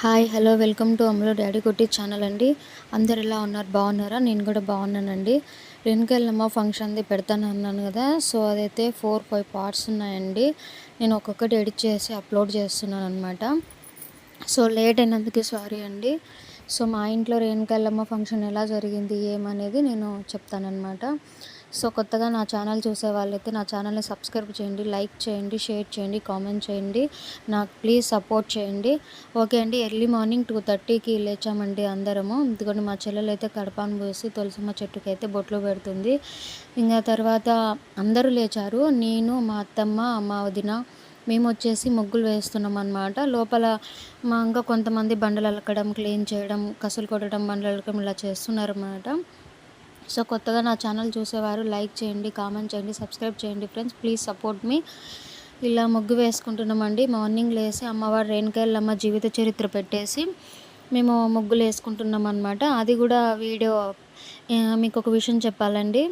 Hi hello welcome to అమలో daddy కొట్టి channel అండి. అందరు ఎలా ఉన్నారు? బాగున్నారా? నేను కూడా బాగున్నానండి. రెన్కెళ్ళమ్మ ఫంక్షన్ది పెడతాను అన్నాను కదా సో అదైతే ఫోర్ ఫైవ్ పార్ట్స్ ఉన్నాయండి. నేను ఒక్కొక్కటి ఎడిట్ చేసి అప్లోడ్ చేస్తున్నాను అనమాట సో లేట్ అయినందుకు సారీ అండి. సో మా ఇంట్లో రేణుకెళ్ళమ్మ ఫంక్షన్ ఎలా జరిగింది ఏమనేది నేను చెప్తానమాట సో కొత్తగా నా ఛానల్ చూసే వాళ్ళైతే నా ఛానల్ని సబ్స్క్రైబ్ చేయండి లైక్ చేయండి షేర్ చేయండి కామెంట్ చేయండి నాకు ప్లీజ్ సపోర్ట్ చేయండి. ఓకే అండి ఎర్లీ మార్నింగ్ టూ థర్టీకి లేచామండి అందరము. ఎందుకంటే మా చెల్లెలు అయితే కడపాను పోసి తులసమ్మ చెట్టుకి అయితే బొట్లు పెడుతుంది. ఇంకా తర్వాత అందరూ లేచారు. నేను మా అత్తమ్మ మా వదిన మేము వచ్చేసి ముగ్గులు వేస్తున్నాం అనమాట లోపల మా ఇంకా కొంతమంది బండలు అలకడం క్లీన్ చేయడం కసులు కొట్టడం బండలు అలకడం ఇలా చేస్తున్నారన్నమాట. సో కొత్తగా నా ఛానల్ చూసేవారు లైక్ చేయండి కామెంట్ చేయండి సబ్స్క్రైబ్ చేయండి ఫ్రెండ్స్. ప్లీజ్ సపోర్ట్ మీ. ఇలా ముగ్గు వేసుకుంటున్నామండి. మార్నింగ్ లేసి అమ్మవారు రేణుకాయలమ్మ జీవిత చరిత్ర పెట్టేసి మేము ముగ్గులు వేసుకుంటున్నాం అనమాట అది కూడా వీడియో మీకు ఒక విషయం చెప్పాలండి.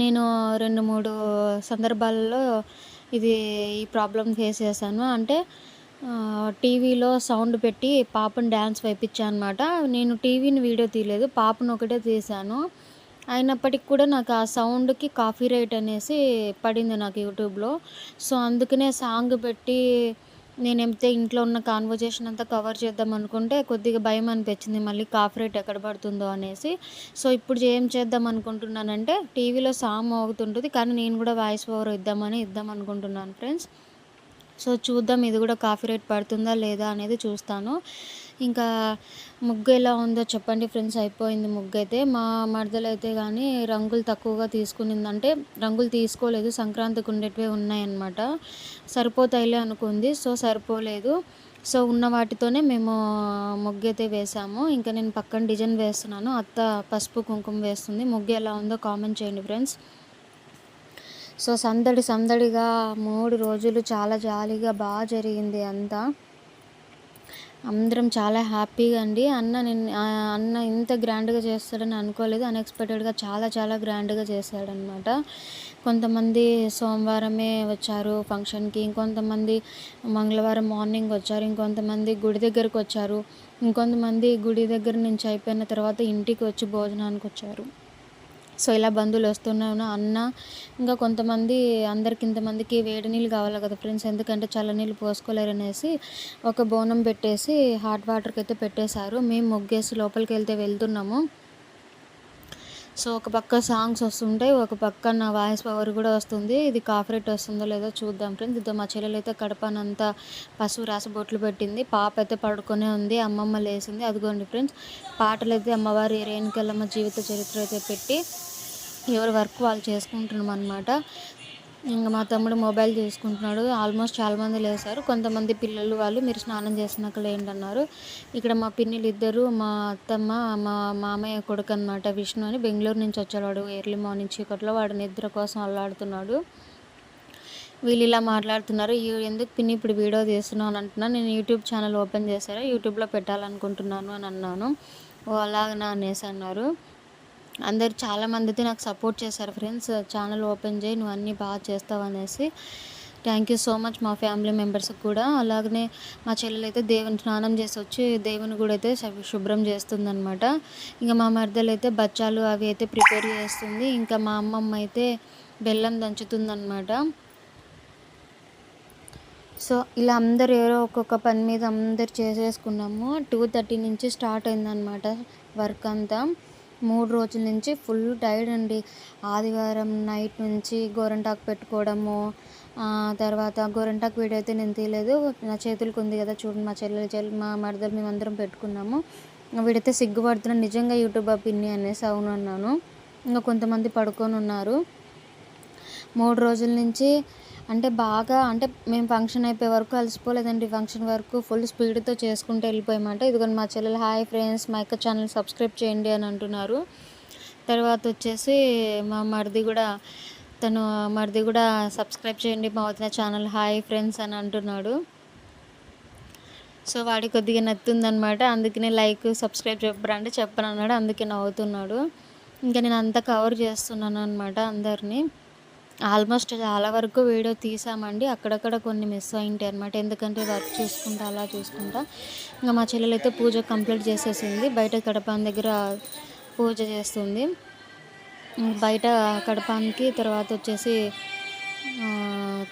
నేను రెండు మూడు సందర్భాల్లో ఇది ఈ ప్రాబ్లం ఫేస్ చేశాను. అంటే టీవీలో సౌండ్ పెట్టి పాపను డ్యాన్స్ వేయించాను అనమాట నేను టీవీని వీడియో తీయలేదు పాపను ఒకటే తీశాను. అయినప్పటికి కూడా నాకు ఆ సౌండ్కి కాఫీ రైట్ అనేసి పడింది నాకు యూట్యూబ్లో. సో అందుకనే సాంగ్ పెట్టి నేను ఇంట్లో ఉన్న కాన్వర్జేషన్ అంతా కవర్ చేద్దాం అనుకుంటే కొద్దిగా భయం అనిపించింది. మళ్ళీ కాఫీ రేట్ ఎక్కడ పడుతుందో అనేసి. సో ఇప్పుడు ఏం చేద్దాం అనుకుంటున్నానంటే టీవీలో సాంగ్ అవుతుంటుంది కానీ నేను కూడా వాయిస్ ఓవర్ ఇద్దామని ఇద్దాం అనుకుంటున్నాను ఫ్రెండ్స్. సో చూద్దాం ఇది కూడా కాఫీ రేట్ పడుతుందా లేదా అనేది చూస్తాను. ఇంకా ముగ్గు ఎలా ఉందో చెప్పండి ఫ్రెండ్స్ అయిపోయింది ముగ్గు అయితే మా మరదలు అయితే కానీ రంగులు తక్కువగా తీసుకునిందంటే రంగులు తీసుకోలేదు సంక్రాంతికి ఉండేటివే ఉన్నాయన్నమాట. సరిపోతాయిలే అనుకుంది సో సరిపోలేదు. సో ఉన్న వాటితోనే మేము ముగ్గు అయితే వేసాము. ఇంకా నేను పక్కన డిజైన్ వేస్తున్నాను. అత్త పసుపు కుంకుమ వేస్తుంది. ముగ్గు ఎలా ఉందో కామెంట్ చేయండి ఫ్రెండ్స్. సో సందడి సందడిగా మూడు రోజులు చాలా జాలీగా బాగా జరిగింది అంతా. అందరం చాలా హ్యాపీగా అండి. అన్న నిన్న అన్న ఇంత గ్రాండ్గా చేస్తాడని అనుకోలేదు. అన్ఎక్స్పెక్టెడ్గా చాలా చాలా గ్రాండ్గా చేశాడనమాట కొంతమంది సోమవారమే వచ్చారు ఫంక్షన్కి ఇంకొంతమంది మంగళవారం మార్నింగ్ వచ్చారు ఇంకొంతమంది గుడి దగ్గరకు వచ్చారు ఇంకొంతమంది గుడి దగ్గర నుంచి అయిపోయిన తర్వాత ఇంటికి వచ్చి భోజనానికి వచ్చారు. సో ఇలా బంధువులు వస్తున్నాను అన్న ఇంకా కొంతమంది అందరికి ఇంతమందికి వేడి నీళ్ళు కావాలి కదా ఫ్రెండ్స్ ఎందుకంటే చల్ల నీళ్ళు పోసుకోలేరు అనేసి ఒక బోనం పెట్టేసి హాట్ వాటర్కి అయితే పెట్టేశారు. మేము ముగ్గేసి లోపలికి వెళ్తే వెళ్తున్నాము. సో ఒక పక్క సాంగ్స్ వస్తుంటాయి ఒక పక్క నా వాయిస్ పవర్ కూడా వస్తుంది. ఇది కాఫరేట్ వస్తుందో లేదో చూద్దాం ఫ్రెండ్స్. ఇద్దరు మా చెల్లెలు అయితే కడపనంతా పసుపు రాసి బొట్లు పెట్టింది. పాప అయితే పడుకొనే ఉంది అమ్మమ్మ లేసింది అదిగోండి ఫ్రెండ్స్ పాటలు అయితే అమ్మవారి రేణుకెళ్ళమ్మ జీవిత చరిత్ర అయితే పెట్టి ఎవరి వర్క్ వాళ్ళు చేసుకుంటున్నాం అనమాట ఇంకా మా తమ్ముడు మొబైల్ చేసుకుంటున్నాడు ఆల్మోస్ట్ చాలామంది లేసారు. కొంతమంది పిల్లలు వాళ్ళు మీరు స్నానం చేసినాక ఏంటన్నారు ఇక్కడ మా పిన్నిలు ఇద్దరు మా అత్తమ్మ మా మామయ్య కొడుకు అనమాట విష్ణు అని బెంగళూరు నుంచి వచ్చాడు వాడు. ఎర్లీ మార్నింగ్ చీకట్లో వాడు నిద్ర కోసం అల్లాడుతున్నాడు. వీళ్ళు ఇలా మాట్లాడుతున్నారు. ఎందుకు పిన్ని ఇప్పుడు వీడియో తీస్తున్నాను అని అంటున్నాను నేను యూట్యూబ్ ఛానల్ ఓపెన్ చేశారా? యూట్యూబ్లో పెట్టాలనుకుంటున్నాను అని అన్నాను. ఓ అలాగనా అనేసి అన్నారు. అందరు చాలామంది అయితే నాకు సపోర్ట్ చేశారు ఫ్రెండ్స్ ఛానల్ ఓపెన్ చేయి నువ్వు అన్నీ బాగా చేస్తావు అనేసి. థ్యాంక్ యూ సో మచ్ మా ఫ్యామిలీ మెంబర్స్కి కూడా. అలాగనే మా చెల్లెలు అయితే దేవుని స్నానం చేసి వచ్చి దేవుని కూడా అయితే శుభ్రం చేస్తుందనమాట ఇంకా మా మరదలు అయితే బచ్చాలు అవి అయితే ప్రిపేర్ చేస్తుంది. ఇంకా మా అమ్మమ్మ అయితే బెల్లం దంచుతుందనమాట సో ఇలా అందరు ఎవరో ఒక్కొక్క పని మీద అందరు చేసేసుకున్నాము. టూ థర్టీ నుంచి స్టార్ట్ అయిందనమాట వర్క్ అంతా. మూడు రోజుల నుంచి ఫుల్ టైర్డ్ అండి. ఆదివారం నైట్ నుంచి గోరంటాకు పెట్టుకోవడము తర్వాత గోరంటాకు వీడియో అయితే నేను తీయలేదు. నా చేతులకు ఉంది కదా చూడండి మా చెల్లెలు చెల్లి మా మరదలు మేమందరం పెట్టుకున్నాము. వీడైతే సిగ్గుపడుతున్నాను నిజంగా యూట్యూబ్ పిన్ని అనేసి అవును అన్నాను. ఇంకా కొంతమంది పడుకొని ఉన్నారు. మూడు రోజుల నుంచి అంటే బాగా అంటే మేము ఫంక్షన్ అయిపోయే వరకు అలసిపోలేదండి. ఫంక్షన్ వరకు ఫుల్ స్పీడ్తో చేసుకుంటూ వెళ్ళిపోయామంట. ఇదిగోండి మా చెల్లెలు హాయ్ ఫ్రెండ్స్ మా యొక్క ఛానల్ సబ్స్క్రైబ్ చేయండి అని అంటున్నారు. తర్వాత వచ్చేసి మా మరిది కూడా తను మరిది కూడా సబ్స్క్రైబ్ చేయండి మా వదిన ఛానల్ హాయ్ ఫ్రెండ్స్ అని అంటున్నాడు. సో వాడి కొద్దిగా నత్తుందనమాట అందుకనే లైక్ సబ్స్క్రైబ్ చెప్పరంటే చెప్పను అన్నాడు అందుకే నవ్వుతున్నాడు. ఇంకా నేను అంతా కవర్ చేస్తున్నాను అనమాట అందరినీ. ఆల్మోస్ట్ చాలా వరకు వీడియో తీసామండి. అక్కడక్కడ కొన్ని మిస్ అయింటాయి అనమాట ఎందుకంటే వర్క్ చూసుకుంటా అలా చూసుకుంటా. ఇంకా మా చెల్లెలైతే పూజ కంప్లీట్ చేసేసింది. బయట కడపాన్ దగ్గర పూజ చేస్తుంది. బయట కడపానికి తర్వాత వచ్చేసి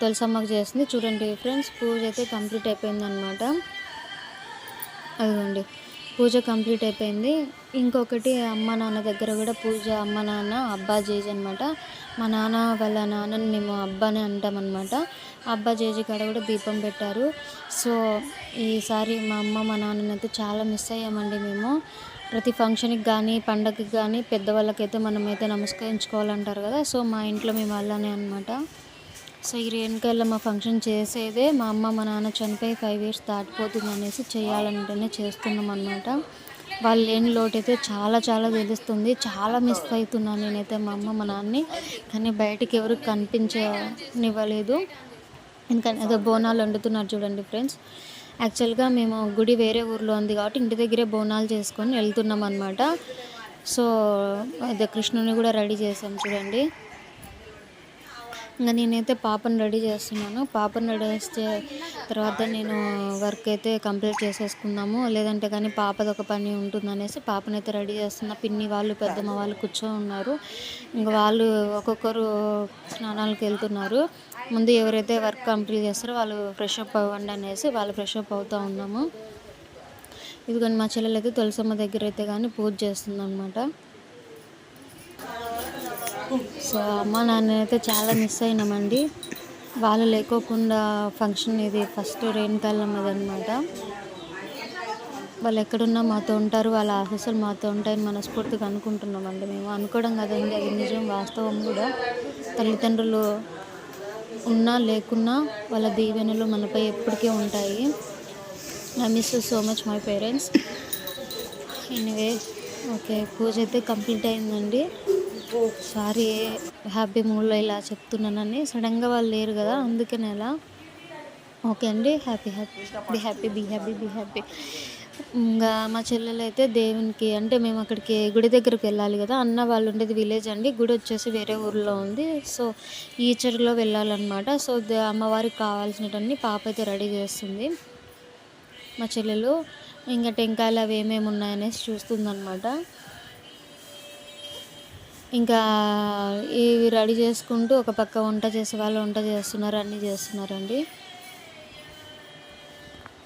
తులసమ్మకు చేస్తుంది. చూడండి ఫ్రెండ్స్ పూజ అయితే కంప్లీట్ అయిపోయింది అనమాట అదిగోండి. పూజ కంప్లీట్ అయిపోయింది. ఇంకొకటి అమ్మ నాన్న దగ్గర కూడా పూజ అమ్మ నాన్న అబ్బా జేజి అనమాట మా నాన్న వాళ్ళ నాన్నని మేము అబ్బాని అంటామన్నమాట. అబ్బా జేజీ కాడ కూడా దీపం పెట్టారు. సో ఈసారి మా అమ్మ మా నాన్నని అయితే చాలా మిస్ అయ్యామండి మేము. ప్రతి ఫంక్షన్కి కానీ పండగకి కానీ పెద్దవాళ్ళకైతే మనమైతే నమస్కరించుకోవాలంటారు కదా సో మా ఇంట్లో మేము అలానే అనమాట సో ఈ రేణుకెళ్ళమ్మ ఫంక్షన్ చేసేదే మా అమ్మ మా నాన్న చనిపోయి ఫైవ్ ఇయర్స్ దాటిపోతుంది అనేసి చేయాలంటేనే చేస్తున్నాం అనమాట వాళ్ళు లేని లోటు అయితే చాలా చాలా తెలుస్తుంది. చాలా మిస్ అవుతున్నాను నేనైతే మా అమ్మ మా నాన్నని. కానీ బయటికి ఎవరు కనిపించనివ్వలేదు. ఇంకా ఏదో బోనాలు వండుతున్నారు చూడండి ఫ్రెండ్స్. యాక్చువల్గా మేము గుడి వేరే ఊర్లో ఉంది కాబట్టి ఇంటి దగ్గరే బోనాలు చేసుకొని వెళ్తున్నాం అనమాట సో అదే కృష్ణుని కూడా రెడీ చేసాం చూడండి. ఇంకా నేనైతే పాపను రెడీ చేస్తున్నాను. పాపను రెడీ చేస్తే తర్వాత నేను వర్క్ అయితే కంప్లీట్ చేసేసుకుందాము. లేదంటే కానీ పాపది ఒక పని ఉంటుంది అనేసి పాపనైతే రెడీ చేస్తున్నా. పిన్ని వాళ్ళు పెద్దమ్మ వాళ్ళు కూర్చో ఉన్నారు. ఇంకా వాళ్ళు ఒక్కొక్కరు స్నానాలకు వెళ్తున్నారు. ముందు ఎవరైతే వర్క్ కంప్లీట్ చేస్తారో వాళ్ళు ఫ్రెష్ అప్ అవ్వండి అనేసి వాళ్ళు ఫ్రెష్ అప్ అవుతూ ఉన్నాము. ఇదిగోండి మా చెల్లెలు అయితే తులసమ్మ దగ్గర అయితే కానీ పూజ చేస్తుంది అనమాట సో అమ్మ నాన్న అయితే చాలా మిస్ అయినామండి. వాళ్ళు లేకోకుండా ఫంక్షన్ ఇది ఫస్ట్ రేణుకాలమ్మది అనమాట వాళ్ళు ఎక్కడున్నా మాతో ఉంటారు వాళ్ళ ఆశీస్సులు మాతో ఉంటాయని మనస్ఫూర్తిగా అనుకుంటున్నామండి మేము. అనుకోవడం కదండి అది నిజం వాస్తవం కూడా. తల్లిదండ్రులు ఉన్నా లేకున్నా వాళ్ళ దీవెనలు మనపై ఎప్పటికీ ఉంటాయి. I miss so much my parents anyway okay puja అయితే కంప్లీట్ అయిందండి. సారీ హ్యాపీ మూడ్లో ఇలా చెప్తున్నానని. సడన్గా వాళ్ళు లేరు కదా అందుకనే అలా. ఓకే అండి happy happy. Be happy be happy be happy. ఇంకా మా చెల్లెలు అయితే దేవునికి అంటే మేము అక్కడికి గుడి దగ్గరికి వెళ్ళాలి కదా అన్న వాళ్ళు ఉండేది విలేజ్ అండి. గుడి వచ్చేసి వేరే ఊర్లో ఉంది. సో ఈచర్లో వెళ్ళాలన్నమాట. సో అమ్మవారికి కావాల్సినవన్నీ పాప అయితే రెడీ చేస్తుంది. మా చెల్లెలు ఇంకా టెంకాయలు అవి ఏమేమి ఉన్నాయనేసి చూస్తుందన్నమాట. ఇంకా ఇవి రెడీ చేసుకుంటూ ఒక పక్క వంట చేసే వాళ్ళు వంట చేస్తున్నారు అన్నీ చేస్తున్నారండి.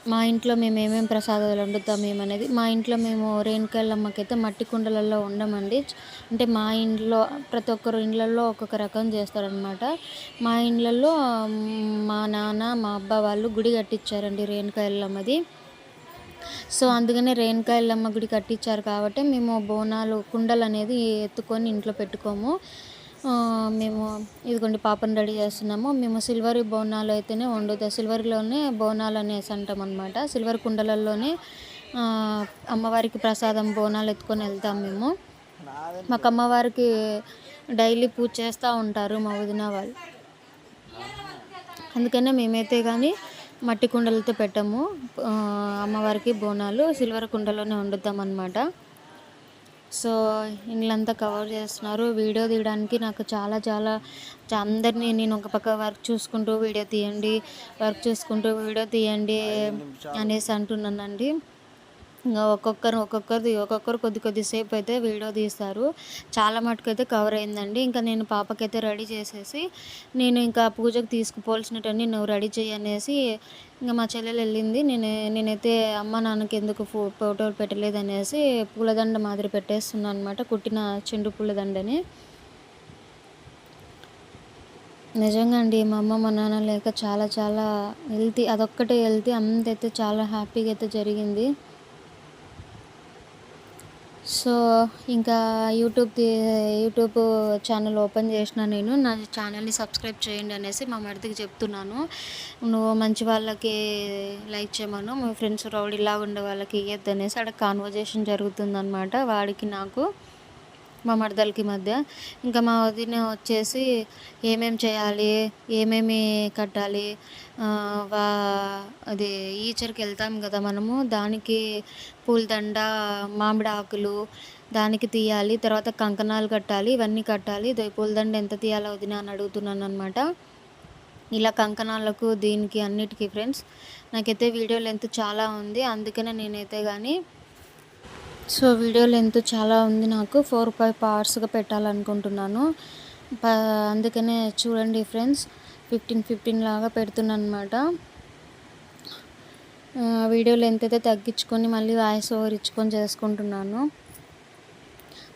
మా ఇంట్లో మేము ఏమేమి ప్రసాదాలు వండుతాం ఏమనేది మా ఇంట్లో మేము రేణుకాయలమ్మకైతే మట్టి కుండలలో ఉండమండి అంటే మా ఇంట్లో ప్రతి ఒక్కరు ఇండ్లలో ఒక్కొక్క రకం చేస్తారనమాట మా ఇండ్లలో మా నాన్న మా అబ్బా వాళ్ళు గుడి కట్టించారండి రేణుకాయలమ్మది సో అందుకనే రేణుకాయలమ్మ గుడి కట్టించారు కాబట్టి మేము బోనాలు కుండలు అనేది ఎత్తుకొని ఇంట్లో పెట్టుకోము. మేము ఇదిగోండి పాపను రెడీ చేస్తున్నాము. మేము సిల్వర్ బోనాలు అయితేనే వండుతాం. సిల్వర్లోనే బోనాలు అనేసి అంటాం అనమాట సిల్వర్ కుండలలోనే అమ్మవారికి ప్రసాదం బోనాలు ఎత్తుకొని వెళ్తాం మేము. మాకు అమ్మవారికి డైలీ పూజ చేస్తూ ఉంటారు మా వదిన వాళ్ళు. అందుకనే మేమైతే కానీ మట్టి కుండలతో పెట్టాము. అమ్మవారికి బోనాలు సిల్వర్ కుండలోనే వండుతాం అనమాట సో ఇల్లంతా కవర్ చేస్తున్నారు. వీడియో తీయడానికి నాకు చాలా చాలా అందరినీ నేను ఒక పక్క వర్క్ చూసుకుంటూ వీడియో తీయండి వర్క్ చూసుకుంటూ వీడియో తీయండి అనేసి అంటున్నానండి. ఇంకా ఒక్కొక్కరు ఒక్కొక్కరిది ఒక్కొక్కరు కొద్ది కొద్దిసేపు అయితే వీడియో తీస్తారు. చాలా మటుకు అయితే కవర్ అయిందండి. ఇంకా నేను పాపకైతే రెడీ చేసేసి నేను ఇంకా పూజకు తీసుకుపోవాల్సినవన్నీ నువ్వు రెడీ చేయనేసి ఇంకా మా చెల్లెలు వెళ్ళింది. నేను నేనైతే అమ్మ నాన్నకి ఎందుకు ఫో ఫోటోలు పెట్టలేదనేసి పూలదండ మాదిరి పెట్టేస్తున్నాను అనమాట కుట్టిన చెండు పూలదండని. నిజంగా అండి మా అమ్మ మా నాన్న లేక చాలా చాలా హెల్తీ అదొక్కటే హెల్తీ అంతైతే చాలా హ్యాపీగా అయితే జరిగింది. సో ఇంకా యూట్యూబ్ యూట్యూబ్ ఛానల్ ఓపెన్ చేసిన నేను. నా ఛానల్ని సబ్స్క్రైబ్ చేయండి అనేసి మా మరిదికి చెప్తున్నాను. నువ్వు మంచి వాళ్ళకి లైక్ చేయమను. మా ఫ్రెండ్స్ రౌడీలాగా ఉండే వాళ్ళకి ఇవ్వద్దు అనేసి అక్కడ కాన్వర్జేషన్ జరుగుతుందనమాట వాడికి నాకు. మా మరదలకి మధ్య. ఇంకా మా వదిన వచ్చేసి ఏమేమి చేయాలి ఏమేమి కట్టాలి వా అది ఈచర్కి వెళ్తాం కదా మనము. దానికి పూలదండ మామిడి ఆకులు దానికి తీయాలి. తర్వాత కంకణాలు కట్టాలి ఇవన్నీ కట్టాలి. పూలదండ ఎంత తీయాలో వదిన అని అడుగుతున్నాను అనమాట ఇలా కంకణాలకు దీనికి అన్నిటికీ ఫ్రెండ్స్ నాకైతే వీడియో లెంత్ చాలా ఉంది. అందుకనే నేనైతే కానీ సో వీడియో లెంత్ చాలా ఉంది నాకు. ఫోర్ ఫైవ్ పార్ట్స్గా పెట్టాలనుకుంటున్నాను. అందుకనే చూడండి ఫ్రెండ్స్. ఫిఫ్టీన్ ఫిఫ్టీన్ లాగా పెడుతున్నాను అనమాట వీడియో లెంత్ అయితే తగ్గించుకొని మళ్ళీ వాయిస్ ఓవర్ ఇచ్చుకొని చేసుకుంటున్నాను.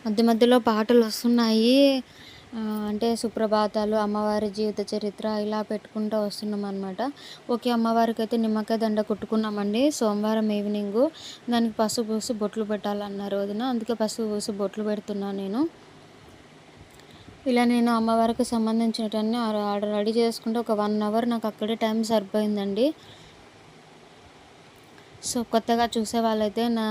మధ్య మధ్యలో పాటలు వస్తున్నాయి. అంటే సుప్రభాతాలు అమ్మవారి జీవిత చరిత్ర ఇలా పెట్టుకుంటూ వస్తున్నాం అనమాట ఓకే అమ్మవారికి అయితే నిమ్మకాయ దండ కుట్టుకున్నామండి. సోమవారం ఈవినింగ్ దానికి పసుపు పూసి బొట్లు పెట్టాలన్నారు వదిన అందుకే పసుపు పూసి బొట్లు పెడుతున్నాను నేను. ఇలా నేను అమ్మవారికి సంబంధించినవన్నీ ఆర్డర్ రెడీ చేసుకుంటే ఒక వన్ అవర్ నాకు అక్కడే టైం సరిపోయిందండి. సో కొత్తగా చూసే వాళ్ళైతే నా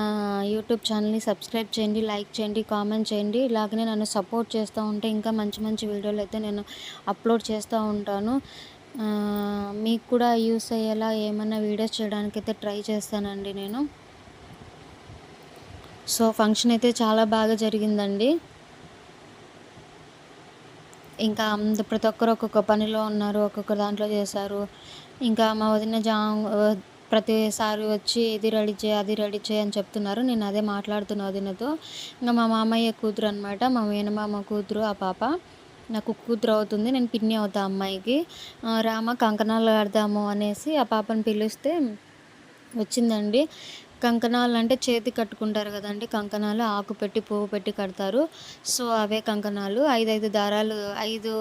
యూట్యూబ్ ఛానల్ని సబ్స్క్రైబ్ చేయండి లైక్ చేయండి కామెంట్ చేయండి. ఇలాగనే నన్ను సపోర్ట్ చేస్తూ ఉంటే ఇంకా మంచి మంచి వీడియోలు అయితే నేను అప్లోడ్ చేస్తూ ఉంటాను. మీకు కూడా యూస్ అయ్యేలా ఏమైనా వీడియోస్ చేయడానికి అయితే ట్రై చేస్తానండి నేను. సో ఫంక్షన్ అయితే చాలా బాగా జరిగిందండి. ఇంకా ప్రతి ఒక్కరు ఒక్కొక్క పనిలో ఉన్నారు ఒక్కొక్క దాంట్లో చేశారు. ఇంకా మా వదిన జా ప్రతిసారి వచ్చి ఇది రెడీ చేయి అది రెడీ చేయి అని చెప్తున్నారు. నేను అదే మాట్లాడుతున్నా వదినతో. ఇంకా మా మామయ్య కూతురు అనమాట మా మేనమామ కూతురు ఆ పాప. నాకు కూతురు అవుతుంది నేను పిన్ని అవుతా అమ్మాయికి. రామ కంకణాలు ఆడదాము అనేసి ఆ పాపను పిలిస్తే వచ్చిందండి. కంకణాలు అంటే చేతి కట్టుకుంటారు కదండి. కంకణాలు ఆకు పెట్టి పువ్వు పెట్టి కడతారు. సో అవే కంకణాలు. ఐదు ఐదు దారాలు ఐదు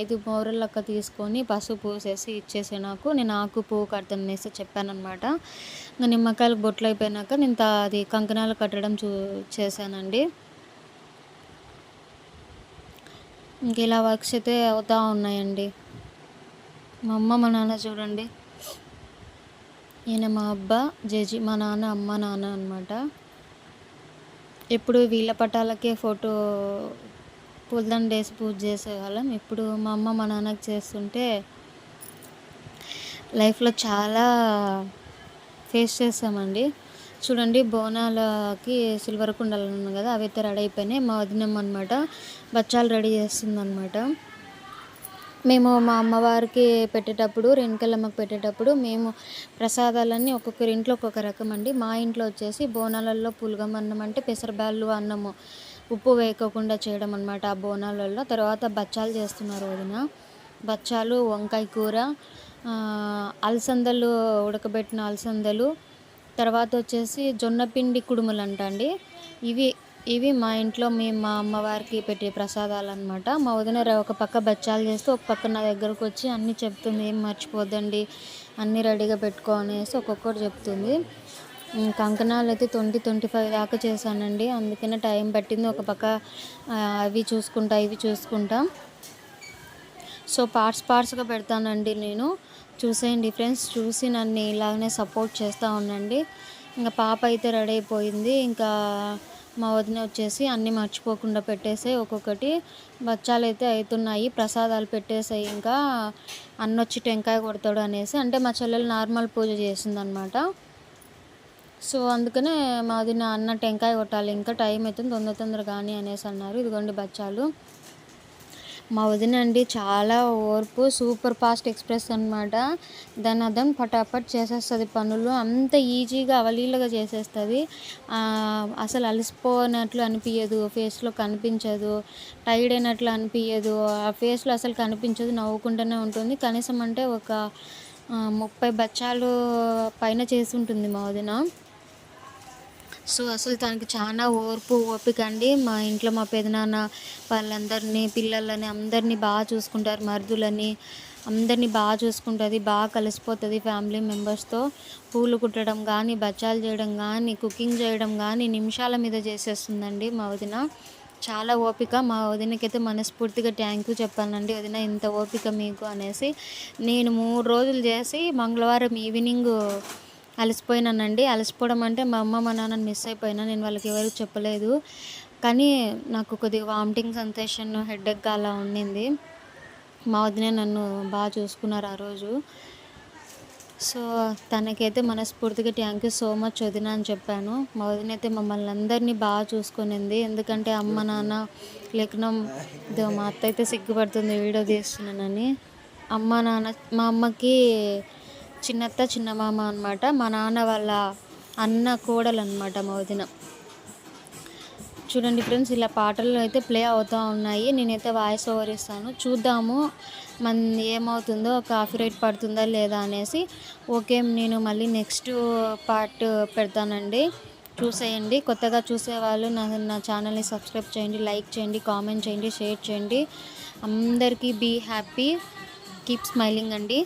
ఐదు మోరలు లెక్క తీసుకొని పసుపు పూసేసి ఇచ్చేసి నాకు. నేను ఆకు పువ్వు కడతాను అనేసి చెప్పానమాట ఇంకా నిమ్మకాయలు బొట్లు అయిపోయినాక నేను అది కంకణాలు కట్టడం చూ చేశానండి. ఇంక ఇలా వర్క్స్ అయితే అవుతూ ఉన్నాయండి. మా అమ్మ మా నాన్న చూడండి. ఈయన మా అబ్బా జేజీ మా నాన్న అమ్మ నాన్న అనమాట ఎప్పుడు వీళ్ళ పటాలకే ఫోటో పూలదండ వేసి పూజ చేసేవాళ్ళం. ఇప్పుడు మా అమ్మ మా నాన్నకి చేస్తుంటే లైఫ్లో చాలా ఫేస్ చేసామండి. చూడండి బోనాలకి సిల్వర్ కుండలు ఉన్నాయి కదా అవి అయితే రెడీ అయిపోయినాయి. మా వదినమ్మ అనమాట బచ్చాలు రెడీ చేస్తుందనమాట మేము మా అమ్మవారికి పెట్టేటప్పుడు రేణుకల్లమ్మకి పెట్టేటప్పుడు మేము ప్రసాదాలన్నీ ఒక్కొక్కరి ఇంట్లో ఒక్కొక్క రకం అండి. మా ఇంట్లో వచ్చేసి బోనాలలో పులగం అన్నం అంటే పెసరబ్యాళ్ళు అన్నము ఉప్పు వేయకోకుండా చేయడం అనమాట ఆ బోనాలలో తర్వాత బచ్చాలు చేస్తున్నారు వదిన. బచ్చాలు వంకాయ కూర అలసందలు ఉడకబెట్టిన అలసందలు. తర్వాత వచ్చేసి జొన్నపిండి కుడుములు అంట అండి. ఇవి ఇవి మా ఇంట్లో మేము మా అమ్మవారికి పెట్టే ప్రసాదాలు అనమాట మా వదిన ఒక పక్క బచ్చాలు చేస్తే ఒక పక్క నా దగ్గరకు వచ్చి అన్నీ చెప్తుంది ఏం మర్చిపోద్దండి అన్నీ రెడీగా పెట్టుకో అనేసి ఒక్కొక్కటి చెప్తుంది. కంకణాలు అయితే ట్వంటీ ట్వంటీ ఫైవ్ దాకా చేశానండి. అందుకనే టైం పట్టింది ఒక పక్క అవి చూసుకుంటా ఇవి చూసుకుంటా. సో పార్ట్స్ పార్ట్స్గా పెడతానండి నేను. చూసేయండి ఫ్రెండ్స్ చూసి నన్ను ఇలాగనే సపోర్ట్ చేస్తూ ఉండండి. ఇంకా పాప అయితే రెడీ అయిపోయింది. ఇంకా మా వదిన వచ్చేసి అన్నీ మర్చిపోకుండా పెట్టేసి ఒక్కొక్కటి. బచ్చాలు అయితే అవుతున్నాయి ప్రసాదాలు పెట్టేసాయి ఇంకా అన్న వచ్చి టెంకాయ కొడతాడు అనేసి. అంటే మా చెల్లెలు నార్మల్ పూజ చేసిందనమాట. సో అందుకనే మా వదిన అన్న టెంకాయ కొట్టాలి ఇంకా టైం అవుతుంది తొందర తొందర కానీ అనేసి అన్నారు. ఇదిగోండి బచ్చాలు. మా వదిన అండి చాలా ఓర్పు సూపర్ ఫాస్ట్ ఎక్స్ప్రెస్ అనమాట దాని అర్థం పటాపట్ చేసేస్తుంది పనులు. అంత ఈజీగా అవలీలగా చేసేస్తుంది. అసలు అలసిపోనట్లు అనిపించదు ఫేస్లో కనిపించదు టైర్డ్ అయినట్లు అనిపించదు ఆ ఫేస్లో అసలు కనిపించదు నవ్వుకుంటూనే ఉంటుంది. కనీసం అంటే ఒక ముప్పై బచ్చాలు పైన చేసి ఉంటుంది మా వదిన. సో అసలు తనకి చాలా ఓర్పు ఓపిక అండి. మా ఇంట్లో మా పెదనాన్న వాళ్ళందరినీ పిల్లలని అందరినీ బాగా చూసుకుంటారు మరుదులని అందరినీ బాగా చూసుకుంటుంది బాగా కలిసిపోతుంది ఫ్యామిలీ మెంబర్స్తో. పూలు కుట్టడం కానీ బచ్చాలు చేయడం కానీ కుకింగ్ చేయడం కానీ నిమిషాల మీద చేసేస్తుందండి మా వదిన. చాలా ఓపిక. మా వదినకైతే మనస్ఫూర్తిగా థ్యాంక్ యూ చెప్పానండి వదిన ఇంత ఓపిక మీకు అనేసి నేను మూడు రోజులు చేసి మంగళవారం ఈవినింగ్ అలసిపోయినానండి. అలసిపోవడం అంటే మా అమ్మ మా నాన్నని మిస్ అయిపోయినా నేను వాళ్ళకి ఎవరికి చెప్పలేదు. కానీ నాకు కొద్దిగా వామిటింగ్ సెన్సేషన్ హెడేక్ అలా ఉండింది. మా వదినే నన్ను బాగా చూసుకున్నారు ఆ రోజు. సో తనకైతే మనస్ఫూర్తిగా థ్యాంక్ యూ సో మచ్ వదిన అని చెప్పాను. మా వదిన అయితే మమ్మల్ని అందరినీ బాగా చూసుకునింది. ఎందుకంటే అమ్మ నాన్న లేకున్నా మా అత్త అయితే సిగ్గుపడుతుంది వీడియో తీస్తున్నానని. అమ్మ నాన్న మా అమ్మకి చిన్నత్త చిన్న మామ అనమాట మా నాన్న వాళ్ళ అన్న కోడలు అనమాట మా వదిన. చూడండి ఫ్రెండ్స్ ఇలా పాటలు అయితే ప్లే అవుతూ ఉన్నాయి. నేనైతే వాయిస్ ఓవర్ ఇస్తాను చూద్దాము మన ఏమవుతుందో కాఫీ రేట్ పడుతుందా లేదా అనేసి. ఓకే నేను మళ్ళీ నెక్స్ట్ పార్ట్ పెడతానండి. చూసేయండి. కొత్తగా చూసేవాళ్ళు నా నా ఛానల్ని సబ్స్క్రైబ్ చేయండి లైక్ చేయండి కామెంట్ చేయండి షేర్ చేయండి. అందరికీ బీ హ్యాపీ. కీప్ స్మైలింగ్ అండి.